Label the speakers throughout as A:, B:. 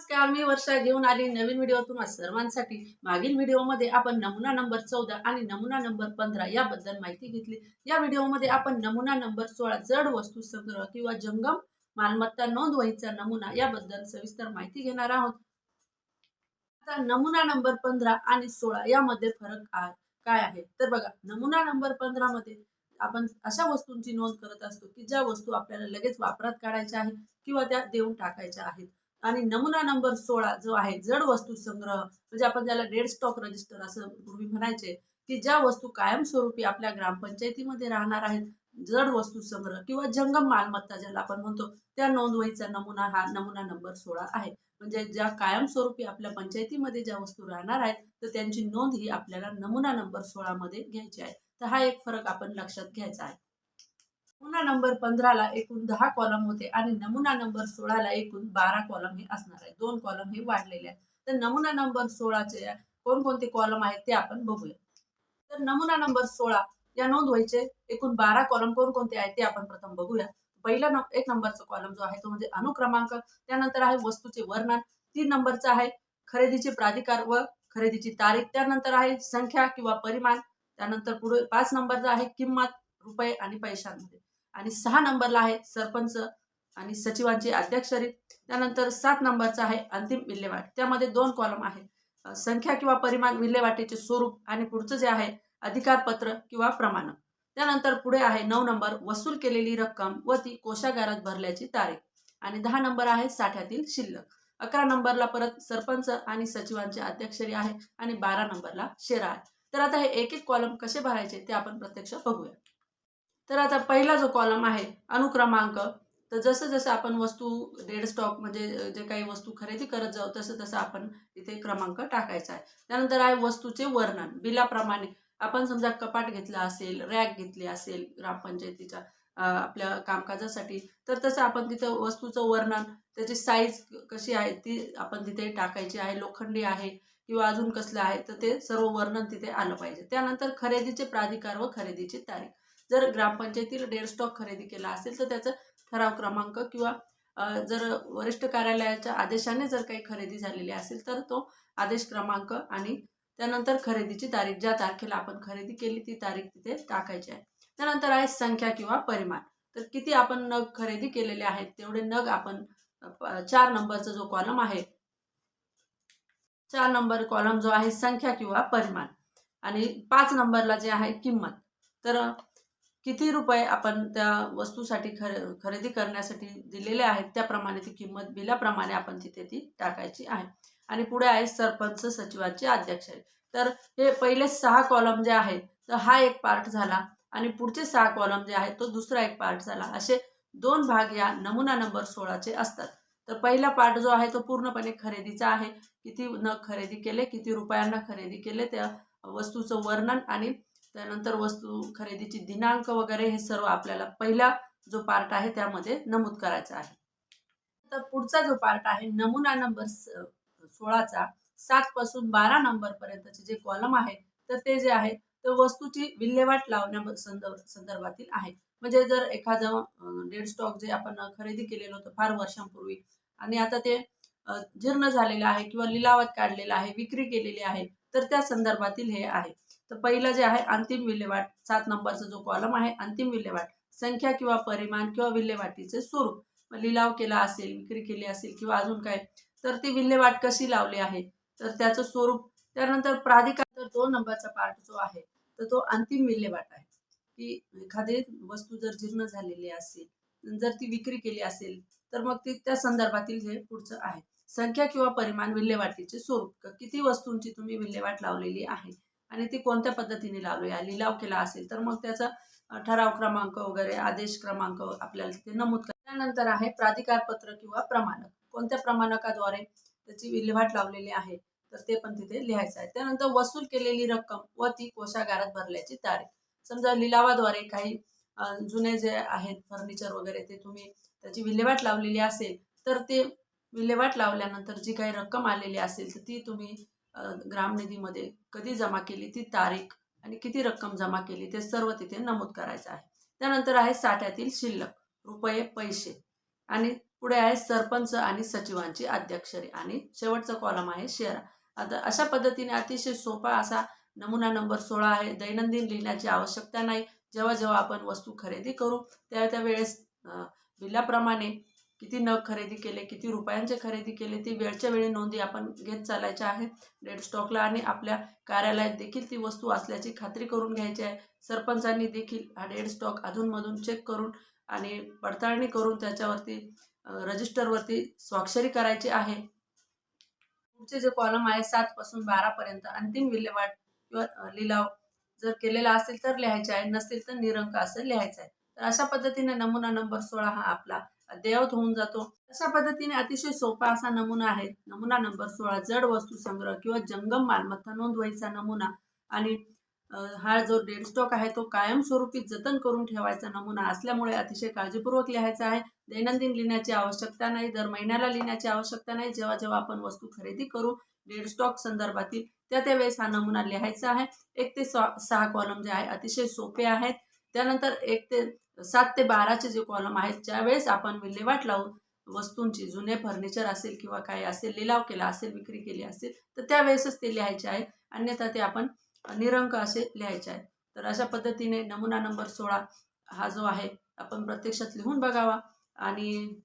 A: नमस्कार मी वर्षा घेऊन आली नवीन व्हिडिओ तुम्हा सर्वांसाठी. मागील व्हिडिओमध्ये आपण नमुना नंबर चौदा आणि नमुना नंबर पंधरा याबद्दल माहिती घेतली. या व्हिडिओमध्ये आपण नमुना नंबर सोळा जड वस्तू संग्रह किंवा जंगम मालमत्ता नोंद वहीचा नमुना याबद्दल सविस्तर माहिती घेणार आहोत. आता नमुना नंबर पंधरा आणि सोळा यामध्ये फरक काय आहे? तर बघा नमुना नंबर पंधरा मध्ये आपण अशा वस्तूंची नोंद करत असतो की ज्या वस्तू आपल्याला लगेच वापरात काढायच्या आहेत किंवा त्या देऊन टाकायच्या आहेत. आणि नमुना नंबर सोळा जो आहे जड वस्तू संग्रह म्हणजे आपण ज्याला डेड स्टॉक रजिस्टर असं पूर्वी म्हणायचे की ज्या वस्तू कायमस्वरूपी आपल्या ग्रामपंचायतीमध्ये राहणार आहेत जड वस्तू संग्रह किंवा जंगम मालमत्ता ज्याला आपण म्हणतो त्या नोंदवहीचा नमुना हा नमुना नंबर सोळा आहे. म्हणजे ज्या कायमस्वरूपी आपल्या पंचायतीमध्ये ज्या वस्तू राहणार आहेत तर त्यांची नोंद ही आपल्याला नमुना नंबर सोळामध्ये घ्यायची आहे. तर हा एक फरक आपण लक्षात घ्यायचा आहे. नमुना नंबर पंधराला एकूण दहा कॉलम होते आणि नमुना नंबर सोळाला एकूण बारा कॉलम हे असणार आहे. दोन कॉलम हे वाढलेले आहेत. तर नमुना नंबर सोळाचे कोणकोणते कॉलम आहेत ते आपण बघूया. तर नमुना नंबर सोळा या नोंद व्हायचे. एकूण बारा कॉलम कोणकोणते आहेत ते आपण प्रथम बघूया. पहिला एक नंबरचा कॉलम जो आहे तो म्हणजे अनुक्रमांक त्यानंतर आहे वस्तूचे वर्णन तीन नंबरचा आहे खरेदीचे प्राधिकार व खरेदीची तारीख त्यानंतर आहे संख्या किंवा परिमाण त्यानंतर पुढे पाच नंबरचा आहे किंमत रुपये आणि पैशांमध्ये. आणि सहा नंबरला आहे सरपंच आणि सचिवांची अध्यक्षरी. त्यानंतर सात नंबरचा आहे अंतिम विल्हेवाट. त्यामध्ये दोन कॉलम आहे संख्या किंवा परिमाण विल्हेवाटीचे स्वरूप आणि पुढचं जे आहे अधिकारपत्र किंवा प्रमाण. त्यानंतर पुढे आहे नऊ नंबर वसूल केलेली रक्कम व ती कोशागारात भरल्याची तारीख. आणि दहा नंबर आहे साठ्यातील शिल्लक. अकरा नंबरला परत सरपंच आणि सचिवांची अध्यक्षरी आहे आणि बारा नंबरला शेरा आहे. तर आता हे एक एक कॉलम कसे भरायचे ते आपण प्रत्यक्ष बघूया. तर आता पहिला जो कॉलम आहे अनुक्रमांक तर जसं जसं आपण वस्तू डेड स्टॉक म्हणजे जे काही वस्तू खरेदी करत जाऊ तसं तसं आपण इथे क्रमांक टाकायचा आहे. त्यानंतर आहे वस्तूचे वर्णन. बिलाप्रमाणे आपण समजा कपाट घेतला असेल रॅक घेतली असेल ग्रामपंचायतीच्या आपल्या कामकाजासाठी तर तसं आपण तिथं वस्तूचं वर्णन त्याची साईज कशी आहे ती आपण तिथे टाकायची आहे लोखंडी आहे किंवा अजून कसलं आहे तर ते सर्व वर्णन तिथे आलं पाहिजे. त्यानंतर खरेदीचे प्राधिकार व खरेदीची तारीख. जर ग्रामपंचायतीला डेअर स्टॉक खरेदी केला असेल तर त्याचं ठराव क्रमांक किंवा जर वरिष्ठ कार्यालयाच्या आदेशाने जर काही खरेदी झालेली असेल तर तो आदेश क्रमांक आणि त्यानंतर खरेदीची तारीख ज्या तारखेला आपण खरेदी केली ती तारीख तिथे टाकायची आहे. त्यानंतर आहे संख्या किंवा परिमाण. तर किती आपण नग खरेदी केलेले आहेत तेवढे नग आपण चार नंबरचा जो कॉलम आहे चार नंबर कॉलम जो आहे संख्या किंवा परिमाण. आणि पाच नंबरला जे आहे किंमत. तर किती रुपये आपण त्या वस्तूसाठी खर खरेदी करण्यासाठी दिलेले आहेत त्याप्रमाणे ती किंमत बिलाप्रमाणे आपण तिथे ती टाकायची आहे. आणि पुढे आहे सरपंच सचिवाचे अध्यक्ष. तर हे पहिले सहा कॉलम जे आहेत तर हा एक पार्ट झाला आणि पुढचे सहा कॉलम जे आहेत तो दुसरा एक पार्ट झाला. असे दोन भाग या नमुना नंबर सोळाचे असतात. तर पहिला पार्ट जो आहे तो पूर्णपणे खरेदीचा आहे. किती न खरेदी केले किती रुपयांना खरेदी केले त्या वस्तूचं वर्णन आणि त्यानंतर वस्तू खरेदीची दिनांक वगैरे हे सर्व आपल्याला पहिला जो पार्ट आहे त्यामध्ये नमूद करायचा आहे. तर पुढचा जो पार्ट आहे नमुना नंबर सोळाचा सात पासून बारा नंबर पर्यंतचे जे कॉलम आहे तर ते जे आहे तर वस्तूची विल्हेवाट लावण्या संदर्भातील आहे. म्हणजे जर एखादं डेड स्टॉक जे आपण खरेदी केलेलं होतं फार वर्षांपूर्वी आणि आता ते जीर्ण झालेलं आहे किंवा लिलावात काढलेलं आहे विक्री केलेली आहे तर त्या संदर्भातील हे आहे. तर पहिलं जे आहे अंतिम विल्हेवाट सात नंबरचा जो कॉलम आहे अंतिम विल्हेवाट. संख्या किंवा परिमाण किंवा विल्हेवाटीचे स्वरूप. लिलाव केला असेल विक्री केली असेल किंवा अजून काय तर ती विल्हेवाट कशी लावली आहे? तर त्याचं स्वरूप. त्यानंतर प्राधिकार तर दोन नंबरचा पार्ट जो आहे तर तो अंतिम विल्हेवाट आहे. की एखादी वस्तू जर जीर्ण झालेली असेल जर ती विक्री केली असेल तर मग ती त्या संदर्भातील हे पुढचं आहे. संख्या किंवा परिमाण विल्हेवाटीचे स्वरूप. किती वस्तूंची तुम्ही विल्हेवाट लावलेली आहे? आणि ती कोणत्या पद्धतीने लावूया लिलाव केला असेल तर मग त्याचा ठराव क्रमांक वगैरे आदेश क्रमांक आपल्याला तिथे नमूद करा त्यानंतर आहे प्राधिकार पत्र किंवा प्रमाणक. कोणत्या प्रमाणकाद्वारे त्याची विल्हेवाट लावलेली आहे तर ते पण तिथे लिहायचं आहे. त्यानंतर वसूल केलेली रक्कम व ती कोशागारात भरल्याची तारीख. समजा लिलावाद्वारे काही जुने जे आहेत फर्निचर वगैरे ते तुम्ही त्याची विल्हेवाट लावलेली असेल तर ते विल्हेवाट लावल्यानंतर जी काही रक्कम आलेली असेल तर ती तुम्ही ग्रामनिधीमध्ये कधी जमा केली ती तारीख आणि किती रक्कम जमा केली ते सर्व तिथे नमूद करायचं आहे. त्यानंतर आहे साठ्यातील शिल्लक रुपये पैसे. आणि पुढे आहे सरपंच आणि सचिवांची अध्यक्षरे. आणि शेवटचा कॉलम आहे शेअर. आता अशा पद्धतीने अतिशय सोपा असा नमुना नंबर सोळा आहे. दैनंदिन लिहिण्याची आवश्यकता नाही. जेव्हा जेव्हा आपण वस्तू खरेदी करू त्या त्या वेळेस बिलाप्रमाणे किती नग खरेदी केले किती रुपयांचे खरेदी केले ती वेळच्या वेळी नोंदी आपण घेत चालायच्या आहेत. डेड स्टॉकला आणि आपल्या कार्यालयात देखील ती वस्तू असल्याची खात्री करून घ्यायची आहे. सरपंचांनी देखील हा डेड स्टॉक अधूनमधून चेक करून आणि पडताळणी करून त्याच्यावरती रजिस्टरवरती स्वाक्षरी करायची आहे. पुढचे जे कॉलम आहे सातपासून बारापर्यंत अंतिम विल्हेवाट किंवा लिलाव जर केलेला असेल तर लिहायचे आहे नसेल तर निरंक असं लिहायचं आहे. तर अशा पद्धतीने नमुना नंबर सोळा हा आपला अद्ययावत होऊन जातो. अशा पद्धतीने अतिशय सोपा असा नमुना आहे. नमुना नंबर सोळा जड वस्तू संग्रह किंवा जंगम मालमत्ता नोंदवायचा नमुना आणि हा जो डेड स्टॉक आहे तो कायमस्वरूपी जतन करून ठेवायचा नमुना असल्यामुळे अतिशय काळजीपूर्वक लिहायचा आहे. दैनंदिन लिहिण्याची आवश्यकता नाही. दर महिन्याला लिहिण्याची आवश्यकता नाही. जेव्हा जेव्हा आपण वस्तू खरेदी करू डेड स्टॉक संदर्भातील त्या त्यावेळेस हा नमुना लिहायचा आहे. एक ते सहा कॉलम जे आहे अतिशय सोपे आहेत. त्यानंतर एक ते सात ते बाराचे जे कॉलम आहेत ज्यावेळेस आपण विल्हेवाट लावून वस्तूंची जुने फर्निचर असेल किंवा काय असेल लिलाव केला असेल विक्री केली असेल तर त्यावेळेसच ते लिहायचे आहे अन्यथा ते आपण निरंक असे लिहायचे आहेत. तर अशा पद्धतीने नमुना नंबर सोळा हा जो आहे आपण प्रत्यक्षात लिहून बघावा. आणि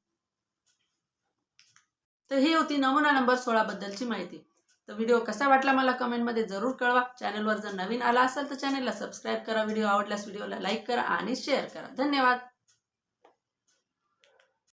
A: तर ही होती नमुना नंबर सोळाबद्दलची माहिती. तर व्हिडिओ कसा वाटला मला कमेंटमध्ये जरूर कळवा. चॅनलवर जर नवीन आला असेल तर चॅनलला सबस्क्राईब करा. व्हिडिओ आवडल्यास व्हिडिओला लाईक करा आणि शेअर करा. धन्यवाद.